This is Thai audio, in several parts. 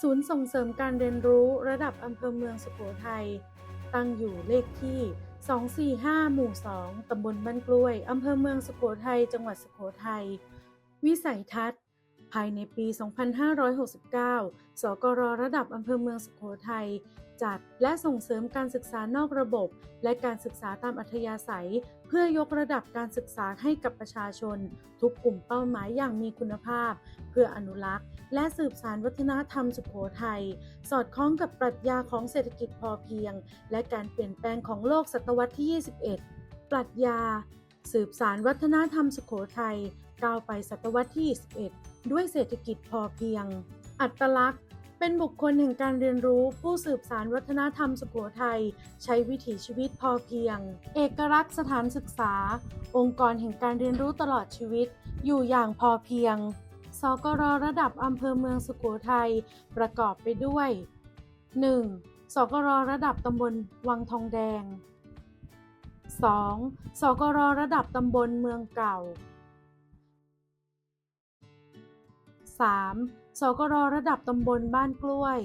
ศูนย์ส่งเสริมการเรียนรู้ระดับอำเภอเมืองสุโขทัย ตั้งอยู่เลขที่ 245 หมู่ 2 ตำบลบ้านกล้วย อำเภอเมืองสุโขทัย จังหวัดสุโขทัย วิสัยทัศน์ ภายในปี 2569 สกรระดับอำเภอเมืองสุโขทัย จัด และส่งเสริมการศึกษานอกระบบ และการศึกษาตามอัธยาศัย เพื่อยกระดับการศึกษาให้กับประชาชน ทุกกลุ่มเป้าหมายอย่างมีคุณภาพ เพื่ออนุรักษ์ และสืบสานวัฒนธรรมสุโขทัยสอดคล้องกับปรัชญาของเศรษฐกิจพอเพียง และการเปลี่ยนแปลงของโลกศตวรรษที่ 21 ปรัชญา สืบสารวัฒนธรรมสุโขทัยก้าวไปศตวรรษที่ 21 ด้วยเศรษฐกิจพอเพียง อัตลักษณ์ เป็นบุคคลแห่งการเรียนรู้ผู้สืบสารวัฒนธรรมสุโขทัยใช้วิถีชีวิตพอเพียง เอกลักษณ์สถานศึกษา องค์กรแห่งการเรียนรู้ตลอดชีวิต อยู่อย่างพอเพียง สกรระดับอำเภอเมืองสุโขทัยประกอบไปด้วย 1. สกรระดับตำบลวังทองแดง 2. สกรระดับตำบลเมืองเก่า 3. สกรระดับตำบลบ้านกล้วย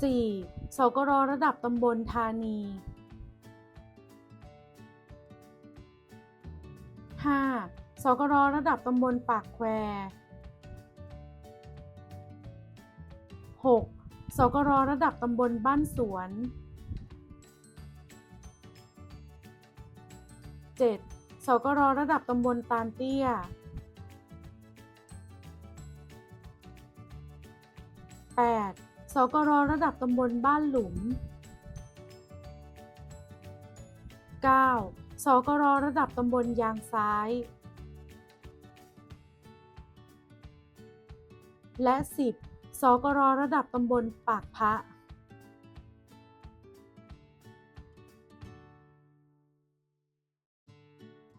4. สกรระดับตำบลธานี 5. สกรระดับตำบลปากแคว 6. สกรระดับตำบลบ้านสวน 7. สกรระดับตำบลตาลเตี้ย 8. สกรระดับตำบลบ้านหลุม 9. สกรระดับตำบลยางซ้าย และ 10 สกรระดับตำบลปากพระ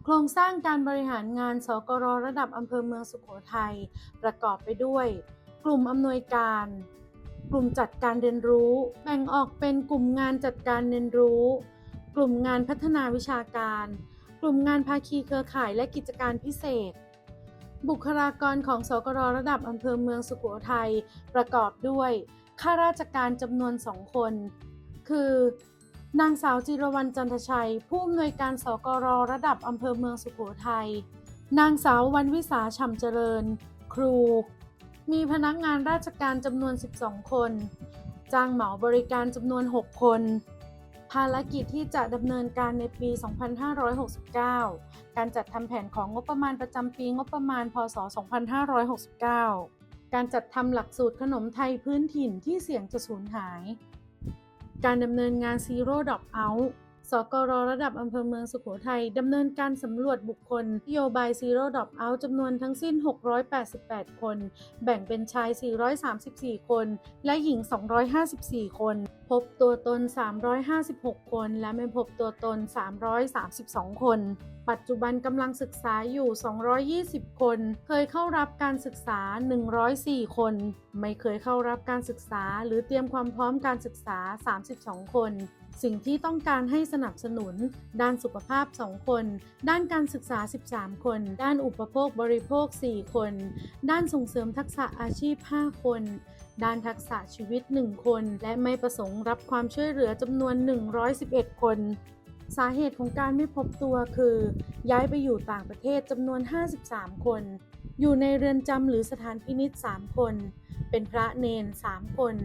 โครงสร้างการบริหารงานสกรระดับอำเภอเมืองสุโขทัยประกอบไปด้วย กลุ่มอำนวยการ กลุ่มจัดการเรียนรู้ แบ่งออกเป็นกลุ่มงานจัดการเรียนรู้ กลุ่มงานพัฒนาวิชาการ กลุ่มงานภาคีเครือข่ายและกิจการพิเศษ บุคลากรของสกรระดับอำเภอเมืองสุโขทัยประกอบด้วย ข้าราชการจำนวนสองคน คือ นางสาวจิรวรรณจันทชัย ผู้อำนวยการสกรระดับอำเภอเมืองสุโขทัย นางสาววันวิสาฉ่ำเจริญ ครู มีพนักงานราชการจำนวน 12 คน จ้างเหมาบริการจำนวน 6 คน ภารกิจที่จะดำเนินการในปี 2569 การจัดทำแผนของงบประมาณประจำปีงบประมาณ พศ 2569 การจัดทำหลักสูตรขนมไทยพื้นถิ่นที่เสี่ยงจะสูญหาย การดำเนินงาน Zero Drop Out สกรระดับอำเภอเมืองสุโขทัยดำเนินการสำรวจบุคคลนโยบาย Zero Drop Out จำนวนทั้งสิ้น 688 คน แบ่งเป็นชาย 434 คน และหญิง 254 คน พบตัวตน 356 คน และไม่พบตัวตน 332 คน ปัจจุบันกำลังศึกษาอยู่ 220 คน เคยเข้ารับการศึกษา 104 คน ไม่เคยเข้ารับการศึกษา หรือเตรียมความพร้อมการศึกษา 32 คน สิ่งที่ต้องการให้สนับสนุน ด้านสุขภาพ 2 คน ด้านการศึกษา 13 คน ด้านอุปโภคบริโภค 4 คน ด้านส่งเสริมทักษะอาชีพ 5 คน ด้านทักษะชีวิต 1 คน และไม่ประสงค์รับความช่วยเหลือจำนวน 111 คน สาเหตุของการไม่พบตัวคือ ย้ายไปอยู่ต่างประเทศจำนวน 53 คน อยู่ในเรือนจำหรือสถานพินิษ3 คน เป็นพระเนน 3 คน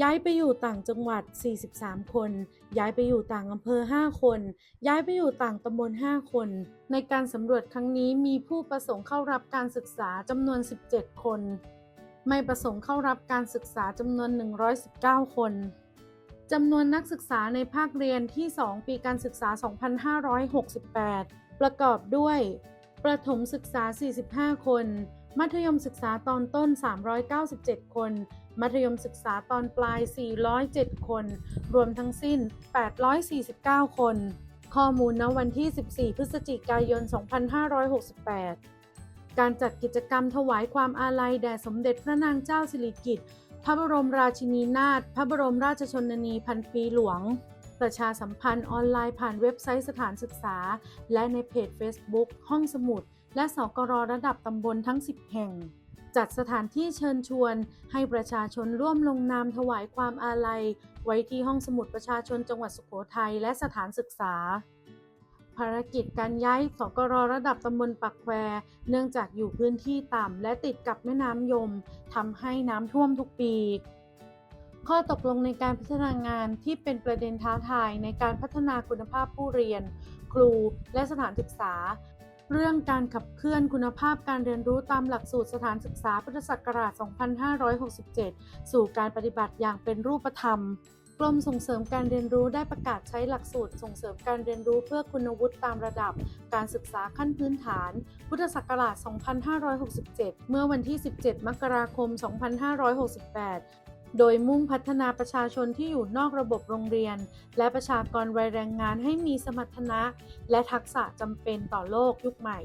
ย้ายไปอยู่ต่างจังหวัด 43 คน ย้ายไปอยู่ต่างอำเภอ 5 คน ย้ายไปอยู่ต่างตำบล 5 คน ในการสำรวจครั้งนี้มีผู้ประสงค์เข้ารับการศึกษาจำนวน 17 คน ไม่ประสงค์เข้ารับการศึกษาจำนวน 119 คนจำนวนนักศึกษาในภาคเรียนที่ 2 ปีการศึกษา 2568 ประกอบด้วย ประถมศึกษา 45 คน มัธยมศึกษาตอนต้น 397 คน มัธยมศึกษาตอนปลาย 407 คน รวมทั้งสิ้น 849 คน ข้อมูลณวันที่ 14 พฤศจิกายน 2568 การจัดกิจกรรมถวายความอาลัยแด่สมเด็จพระนางเจ้าสิริกิติ์ พระบรมราชินีนาถ พระบรมราชชนนีพันปีหลวง ประชาสัมพันธ์ออนไลน์ผ่านเว็บไซต์สถานศึกษา และในเพจ Facebook ห้องสมุด และสกรระดับตำบลทั้ง 10 แห่ง จัดสถานที่เชิญชวน ให้ประชาชนร่วมลงนามถวายความอาลัย ไว้ที่ห้องสมุดประชาชนจังหวัดสุโขทัยและสถานศึกษา ภารกิจการย้ายสกรระดับตำบลปักแคว เนื่องจากอยู่พื้นที่ต่ำและติดกับแม่น้ำยมทำให้น้ำท่วมทุกปีข้อตกลงในการพัฒนางานที่เป็นประเด็นท้าทายในการพัฒนาคุณภาพผู้เรียน ครูและสถานศึกษา เรื่องการขับเคลื่อนคุณภาพการเรียนรู้ตามหลักสูตรสถานศึกษาพุทธศักราช 2567 สู่การปฏิบัติอย่างเป็นรูปธรรม กรมส่งเสริมการเรียนรู้ได้ประกาศใช้หลักสูตรส่งเสริมการเรียนรู้เพื่อคุณวุฒิตามระดับ การศึกษาขั้นพื้นฐาน พุทธศักราช 2567 เมื่อวันที่ 17 มกราคม 2568 โดยมุ่งพัฒนาประชาชนที่อยู่นอกระบบโรงเรียน และประชากรวัยแรงงานให้มีสมรรถนะ และทักษะจำเป็นต่อโลกยุคใหม่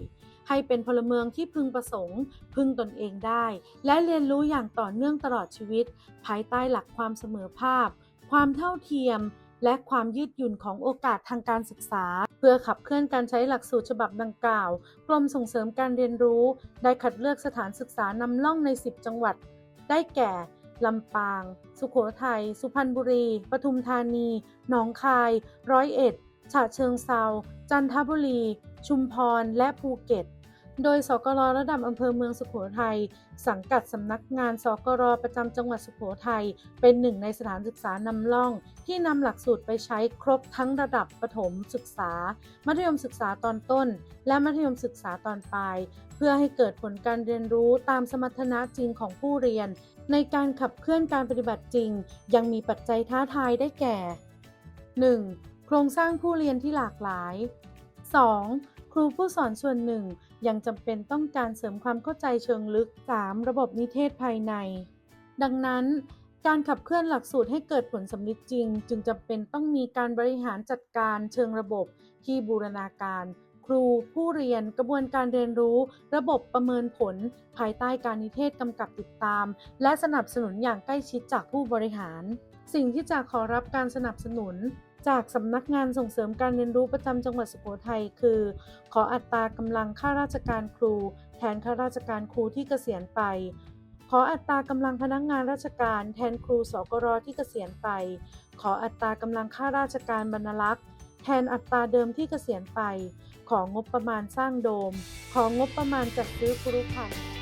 ให้เป็นพลเมืองที่พึงประสงค์ พึงตนเองได้ และเรียนรู้อย่างต่อเนื่องตลอดชีวิต ภายใต้หลักความเสมอภาค ความเท่าเทียม และความยืดหยุ่นของโอกาสทางการศึกษา เพื่อขับเคลื่อนการใช้หลักสูตรฉบับดังกล่าว กรมส่งเสริมการเรียนรู้ ได้คัดเลือกสถานศึกษานำล่องใน 10 จังหวัด ได้แก่ ลำปาง สุโขทัย สุพรรณบุรี ปทุมธานี หนองคาย ร้อยเอ็ด ฉะเชิงเซา จันทบุรี ชุมพร และภูเก็ต โดยสกรระดับอำเภอเมืองสุโขทัย สังกัดสำนักงานสกรประจำจังหวัดสุโขทัย เป็นหนึ่งในสถานศึกษานำล่อง ที่นำหลักสูตรไปใช้ครบทั้งระดับประถมศึกษา มัธยมศึกษาตอนต้น และมัธยมศึกษาตอนปลายเพื่อให้เกิดผลการเรียนรู้ตามสมรรถนะจริงของผู้เรียน ในการขับเคลื่อนการปฏิบัติจริง ยังมีปัจจัยท้าทายได้แก่ 1. โครงสร้างผู้เรียนที่หลากหลาย 2. ครูผู้สอนส่วนหนึ่งยังจำเป็นต้องการเสริมความเข้าใจเชิงลึก 3. ระบบนิเทศภายใน ดังนั้น การขับเคลื่อนหลักสูตรให้เกิดผลสำลิดจริง จึงจำเป็นต้องมีการบริหารจัดการเชิงระบบที่บูรณาการ ครูผู้เรียน กระบวนการเรียนรู้ ระบบประเมินผล ภายใต้การนิเทศกำกับติดตาม และสนับสนุนอย่างใกล้ชิดจากผู้บริหาร สิ่งที่จะขอรับการสนับสนุนจากสำนักงานส่งเสริมการเรียนรู้ประจำจังหวัดสุโขทัยคือ ขออัตรากำลังข้าราชการครู แทนข้าราชการครูที่เกษียณไป ขออัตรากำลังพนักงานราชการแทนครูสกรที่เกษียณไป ขออัตรากำลังข้าราชการบรรลักษ์ แทนอัตราเดิมที่เกษียณไป ของงบประมาณสร้างโดม ของงบประมาณจัดซื้อครุภัณฑ์